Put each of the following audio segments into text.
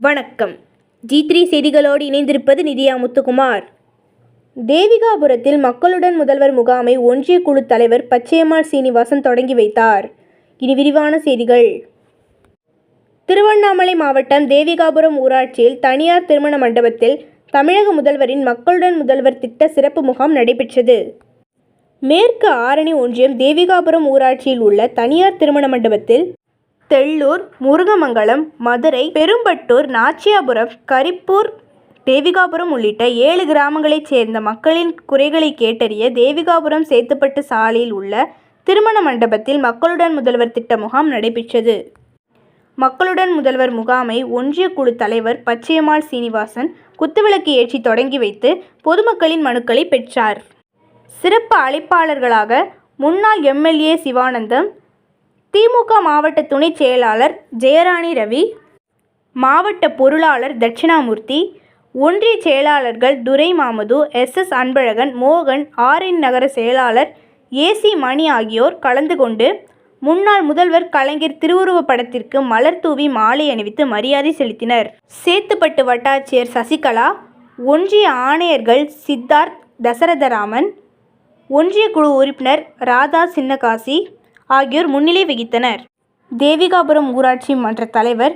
வணக்கம். G three செய்திகளோடு இணைந்திருப்பது நிதியா முத்துக்குமார். தேவிகாபுரத்தில் மக்களுடன் முதல்வர் முகாமை ஒன்றிய குழு தலைவர் பச்சையம்மாள் சீனிவாசன் தொடங்கி வைத்தார். இனி விரிவான செய்திகள். திருவண்ணாமலை மாவட்டம் தேவிகாபுரம் ஊராட்சியில் தனியார் திருமண மண்டபத்தில் தமிழக முதல்வரின் மக்களுடன் முதல்வர் திட்ட சிறப்பு முகாம் நடைபெற்றது. மேற்கு ஆரணி ஒன்றியம் தேவிகாபுரம் ஊராட்சியில் உள்ள தனியார் திருமண மண்டபத்தில் தெள்ளூர் முருகமங்கலம் மதுரை பெரும்பட்டூர் நாச்சியாபுரம் கரிப்பூர் தேவிகாபுரம் உள்ளிட்ட ஏழு கிராமங்களைச் சேர்ந்த மக்களின் குறைகளை கேட்டறிய தேவிகாபுரம் சேத்துப்பட்டு சாலையில் உள்ள திருமண மண்டபத்தில் மக்களுடன் முதல்வர் திட்ட முகாம் நடைபெற்றது. மக்களுடன் முதல்வர் முகாமை ஒன்றிய குழு தலைவர் பச்சையம்மாள் சீனிவாசன் குத்துவிளக்கு ஏற்றி தொடங்கி வைத்து பொதுமக்களின் மனுக்களை பெற்றார். சிறப்பு அழைப்பாளர்களாக முன்னாள் எம்எல்ஏ சிவானந்தம் திமுக மாவட்ட துணைச் செயலாளர் ஜெயராணி ரவி மாவட்ட பொருளாளர் தட்சிணாமூர்த்தி ஒன்றிய செயலாளர்கள் துரை மாமது எஸ். எஸ். அன்பழகன் மோகன் ஆர்என் நகர செயலாளர் ஏசி மணி ஆகியோர் கலந்து கொண்டு முன்னாள் முதல்வர் கலைஞர் திருவுருவப் படத்திற்கு மலர் தூவி மாலை அணிவித்து மரியாதை செலுத்தினர். சேத்துப்பட்டு வட்டாட்சியர் சசிகலா ஒன்றிய ஆணையர்கள் சித்தார்த் தசரதராமன் ஒன்றிய குழு உறுப்பினர் ராதா சின்னகாசி ஆகியோர் முன்னிலை வகித்தனர். தேவிகாபுரம் ஊராட்சி மன்ற தலைவர்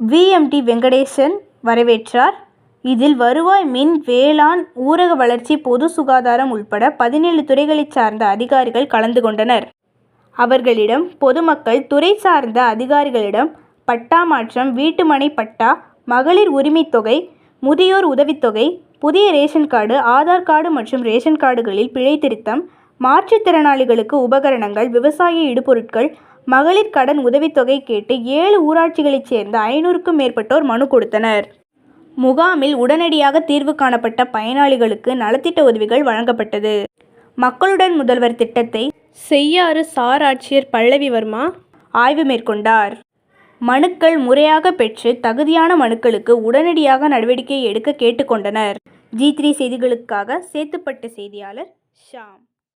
விஎம்டி வெங்கடேசன் வரவேற்றார். இதில் வருவாய் மின் வேளாண் ஊரக வளர்ச்சி பொது சுகாதாரம் உள்பட பதினேழு துறைகளைச் சார்ந்த அதிகாரிகள் கலந்து கொண்டனர். அவர்களிடம் பொதுமக்கள் துறை சார்ந்த அதிகாரிகளிடம் பட்டா மாற்றம் வீட்டுமனை பட்டா மகளிர் உரிமைத் தொகை முதியோர் உதவித்தொகை புதிய ரேஷன் கார்டு ஆதார் கார்டு மற்றும் ரேஷன் கார்டுகளில் பிழை திருத்தம் மாற்றுத்திறனாளிகளுக்கு உபகரணங்கள் விவசாய இடுபொருட்கள் மகளிர் கடன் உதவித்தொகை கேட்டு ஏழு ஊராட்சிகளைச் சேர்ந்த ஐநூறுக்கும் மேற்பட்டோர் மனு கொடுத்தனர். முகாமில் உடனடியாக தீர்வு காணப்பட்ட பயனாளிகளுக்கு நலத்திட்ட உதவிகள் வழங்கப்பட்டது. மக்களுடன் முதல்வர் திட்டத்தை செய்யாறு சார் ஆட்சியர் பல்லவி வர்மா ஆய்வு மேற்கொண்டார். மனுக்கள் முறையாக பெற்று தகுதியான மனுக்களுக்கு உடனடியாக நடவடிக்கை எடுக்க கேட்டுக்கொண்டனர் ஜி த்ரீ செய்திகளுக்காக சேத்துப்பட்டு செய்தியாளர் ஷாம்.